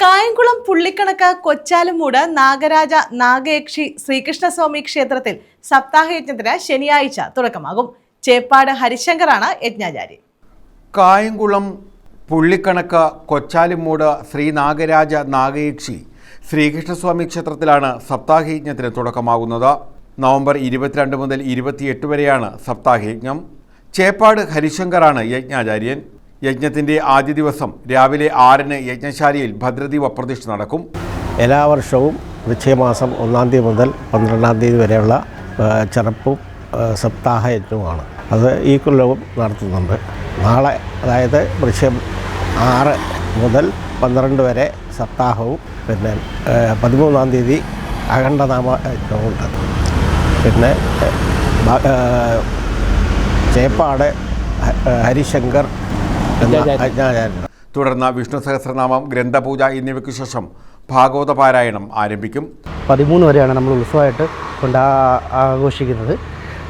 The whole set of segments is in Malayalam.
കായംകുളം പുള്ളിക്കണക്ക് കൊച്ചാലുമൂട് നാഗരാജ നാഗയക്ഷി ശ്രീകൃഷ്ണസ്വാമി ക്ഷേത്രത്തിൽ സപ്താഹയജ്ഞത്തിന് ശനിയാഴ്ച തുടക്കമാകും. ചേപ്പാട് ഹരിശങ്കറാണ് യജ്ഞാചാര്യൻ കായംകുളം പുള്ളിക്കണക്ക് കൊച്ചാലുമൂട് ശ്രീ നാഗരാജ നാഗയക്ഷി ശ്രീകൃഷ്ണസ്വാമി ക്ഷേത്രത്തിലാണ് സപ്താഹയജ്ഞത്തിന് തുടക്കമാകുന്നത്. നവംബർ ഇരുപത്തിരണ്ട് മുതൽ ഇരുപത്തിയെട്ട് വരെയാണ് സപ്താഹയജ്ഞം ചേപ്പാട് ഹരിശങ്കറാണ് യജ്ഞാചാര്യൻ. യജ്ഞത്തിന്റെ ആദ്യ ദിവസം രാവിലെ ആറിന് യജ്ഞശാലയിൽ ഭദ്രദീപ പ്രതിഷ്ഠ നടക്കും. എല്ലാ വർഷവും വൃശ്ചികമാസം ഒന്നാം തീയതി മുതൽ പന്ത്രണ്ടാം തീയതി വരെയുള്ള ചെറുപ്പ് സപ്താഹ യജ്ഞവുമാണ്. അത് ഈ കൊല്ലവും നടത്തുന്നുണ്ട്. നാളെ അതായത് വൃശ്ചികം ആറ് മുതൽ പന്ത്രണ്ട് വരെ സപ്താഹവും പിന്നെ പതിമൂന്നാം തീയതി അഖണ്ഡനാമ യജ്ഞമുണ്ട് പിന്നെ ചേപ്പാട് ഹരിശങ്കർ തുടർന്ന് വിഷ്ണു സഹസ്രനാമം ഗ്രന്ഥപൂജ എന്നിവയ്ക്ക് ശേഷം ഭാഗവത പാരായണം ആരംഭിക്കും. പതിമൂന്ന് വരെയാണ് നമ്മൾ ഉത്സവമായിട്ട് കൊണ്ട് ആഘോഷിക്കുന്നത്.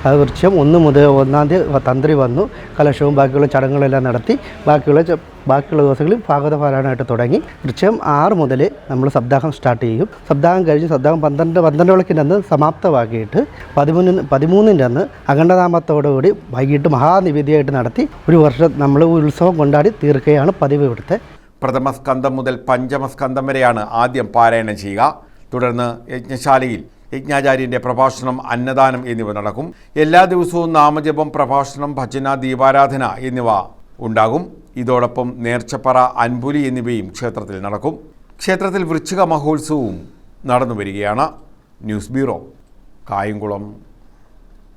അത് വൃക്ഷം ഒന്ന് മുതൽ ഒന്നാം തീയതി തന്ത്രി വന്നു. കലശവും ബാക്കിയുള്ള ചടങ്ങുകളെല്ലാം നടത്തി ബാക്കിയുള്ള ബാക്കിയുള്ള ദിവസങ്ങളിൽ ഭാഗവത പാരായണമായിട്ട് തുടങ്ങി വൃക്ഷം ആറ് മുതൽ നമ്മൾ സപ്താഹം സ്റ്റാർട്ട് ചെയ്യും. സപ്താഹം കഴിഞ്ഞ് സപ്താഹം പന്ത്രണ്ട് പന്ത്രണ്ട് വിളക്കിന്റെ അന്ന് സമാപ്തമാക്കിയിട്ട് പതിമൂന്നിന് പതിമൂന്നിന്റെ അന്ന് അഖണ്ഡനാമത്തോടുകൂടി വൈകിട്ട് മഹാനിവേദിയായിട്ട് നടത്തി ഒരു വർഷം നമ്മൾ ഉത്സവം കൊണ്ടാടി തീർക്കുകയാണ് പതിവ് ഇവിടുത്തെ. പ്രഥമ സ്കന്ധം മുതൽ പഞ്ചമ സ്കന്ധം വരെയാണ് ആദ്യം പാരായണം ചെയ്യുക. തുടർന്ന് യജ്ഞശാലയിൽ യജ്ഞാചാര്യന്റെ പ്രഭാഷണം അന്നദാനം എന്നിവ നടക്കും. എല്ലാ ദിവസവും നാമജപം പ്രഭാഷണം ഭജന ദീപാരാധന എന്നിവ ഉണ്ടാകും. ഇതോടൊപ്പം നേർച്ചപ്പറ അൻപുലി എന്നിവയും ക്ഷേത്രത്തിൽ നടക്കും. ക്ഷേത്രത്തിൽ വൃശ്ചിക മഹോത്സവവും നടന്നു വരികയാണ് ന്യൂസ് ബ്യൂറോ കായംകുളം.